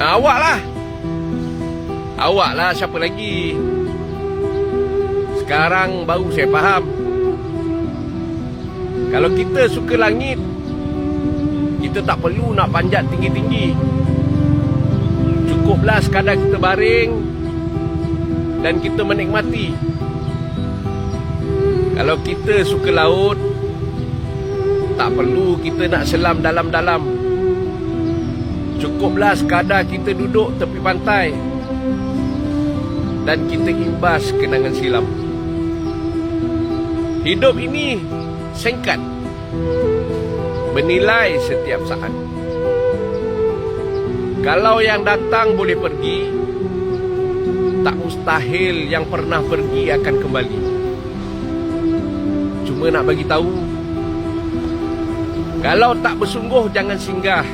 Ah, awak lah. Awak lah siapa lagi. Sekarang baru saya faham. Kalau kita suka langit, kita tak perlu nak panjat tinggi-tinggi. Cukuplah sekadar kita baring dan kita menikmati. Kalau kita suka laut, tak perlu kita nak selam dalam-dalam. Cukuplah sekadar kita duduk tepi pantai dan kita imbas kenangan silam. Hidup ini singkat. Bernilai setiap saat. Kalau yang datang boleh pergi, tak mustahil yang pernah pergi akan kembali. Cuma nak bagi tahu, kalau tak bersungguh jangan singgah.